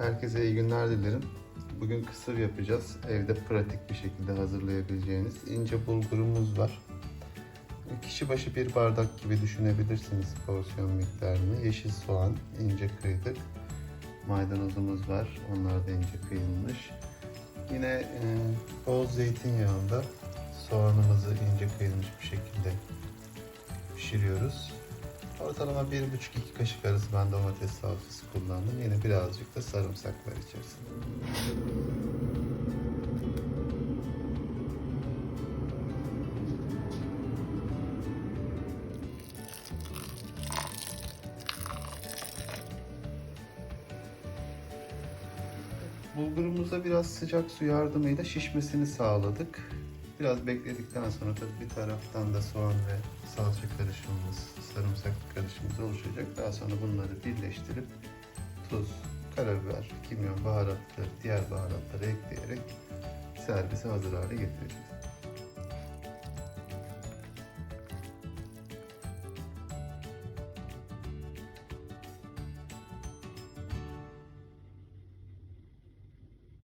Herkese iyi günler dilerim. Bugün kısır yapacağız. Evde pratik bir şekilde hazırlayabileceğiniz ince bulgurumuz var. Kişi başı bir bardak gibi düşünebilirsiniz porsiyon miktarını. Yeşil soğan ince kıydık. Maydanozumuz var. Onlar da ince kıyılmış. Yine e, bol zeytinyağında soğanımızı ince kıyılmış bir şekilde pişiriyoruz. Ortalama 1,5-2 kaşık arası ben domates salçası kullandım. Yine birazcık da sarımsak var içerisinde. Bulgurumuza biraz sıcak su yardımıyla şişmesini sağladık. Biraz bekledikten sonra tabii bir taraftan da soğan ve salça karışımımız, sarımsak karışımımız oluşacak. Daha sonra bunları birleştirip tuz, karabiber, kimyon, baharatları, diğer baharatları ekleyerek servise hazır hale getireceğiz.